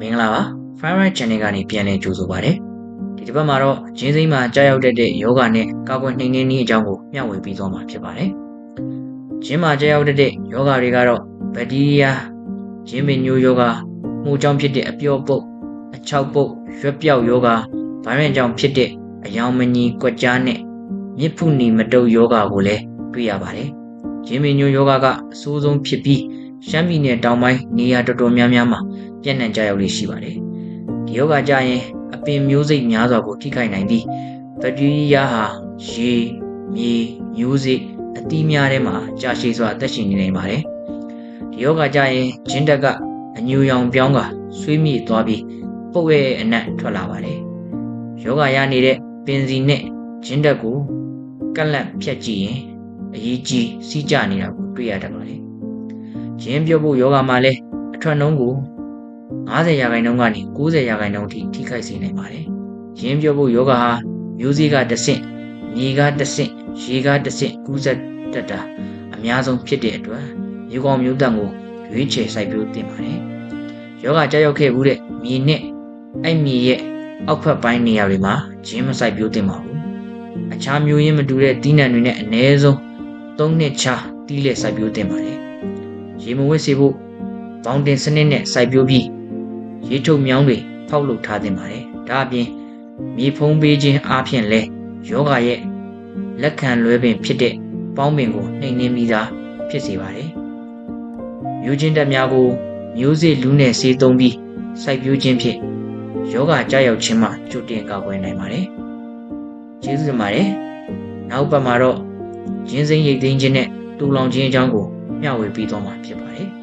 မင်္ဂလာပါ Fire Right Channel ကနေပြန်လည်ကြိုဆိုပါရစေဒီတစ်ပတ်မှာတော့ဂျင်းစိမ်းမှာကြားရောက်တတ်တဲ့ယောဂနဲ့ကာကွယ်နှိမ်နင်းနည်းအကြောင်းကိုမျှဝေပြီးသွားမှာဖြစ်ပါတယ်ဂျင်းမှာကြားရောက်တတ်တဲ့ယောဂတွေကတော့ဘက်တီးရီးယားဂျင်းမင်ညိုယောဂမှုကြောင့်ဖြစ်တဲ့အပျော့ပုတ်အချောက်ပုတ်ရွက်ပြောက်ယောဂဗိုင်းရပ်ကြောင့်ဖြစ်တဲ့အယောင်မညီကွက်ကြားနဲ့မြစ်ဖုန်နီမတုပ်ယောဂကိုလည်းတွေ့ရပါတယ်ဂျင်းမင်ညိုယောဂကအဆိုးဆုံးဖြစ်ပြီးရှမ်းပြည်နယ်တောင်ပိုင်းနေရာတော်တော်များများမှာ ပြန့်နှံ့ကြရောက်လေရှိပါတယ်။ဒီယောဂကြရင်အပင်မျိုးစိတ်များစွာကိုထိခိုက်နိုင်ပြီးဘက်တီးရီးယားဟာရေမြေမျိုးစိတ်အသီးများထဲမှာကြာရှည်စွာအသက်ရှင်နေနိုင်ပါတယ်။ဒီယောဂကြရင်ဂျင်းတက်ကအညူရောင်ပြောင်းကဆွေးမြေ့သွားပြီးပုတ်ရဲ့အနက်ထွက်လာပါတယ်။ယောဂရနေတဲ့ပင်စီနဲ့ဂျင်းတက်ကိုကက်လက်ဖြတ်ကြည့်ရင်အရေးကြီးစီးကြနေတာကိုတွေ့ရတတ်ပါတယ်။ဂျင်းပြုတ်ဖို့ယောဂမှာလည်းအထွက်နှုံးကို 90ရာခိုင်နှုန်းကနေ90ရာခိုင်နှုန်းထိထိခိုက်စေနိုင်ပါတယ်။ရင်းပြောဖို့ယောဂဟာမျိုးစေ့ကတစ်ဆင့်၊မြေကတစ်ဆင့်၊ရေကတစ်ဆင့်ကူးစက်တတ်တာအများဆုံးဖြစ်တဲ့အတွက်မျိုးကောင်းမျိုးတန်ကိုရွေးချယ်စိုက်ပျိုးသင့်ပါတယ်။ယောဂကြောက်ရောက်ခဲ့ဘူးတဲ့မြေနဲ့အဲ့မြေရဲ့အောက်ဖက်ပိုင်းနေရာတွေမှာဂျင်းမစိုက်ပျိုးသင့်ပါဘူး။အခြားမျိုးရင်းမတူတဲ့တီးနှံတွေနဲ့အ ਨੇ ဆုံး၃နှစ်ချတီးလက်စိုက်ပျိုးသင့်ပါတယ်။ရေမဝစ်စေဖို့ဘောင်တင်စနစ်နဲ့စိုက်ပျိုးပြီး ရေထုတ်မြောင်းတွေဖောက်လုပ်ထားသင့်ပါတယ်။ဒါအပြင်မြေဖုံးပေးခြင်းအပြင်လဲယောဂရဲ့လက်ခံလွဲပင်ဖြစ်တဲ့ပေါင်းပင်ကိုနှိမ်နှင်းပြီးသားဖြစ်စေပါတယ်။မျိုးချင်းတက်များကိုမျိုးစေ့လူးနဲ့ဆေးသုံးပြီးစိုက်ပျိုးခြင်းဖြင့်ယောဂကြောက်ရောက်ခြင်းမှကြိုတင်ကာကွယ်နိုင်ပါတယ်။ကျေးဇူးတင်ပါတယ်။နောက်ပတ်မှာတော့ရင်းစိမ်းရိတ်သိမ်းခြင်းနဲ့တူလောင်ခြင်းအကြောင်းကိုမျှဝေပေးသွားမှာဖြစ်ပါတယ်။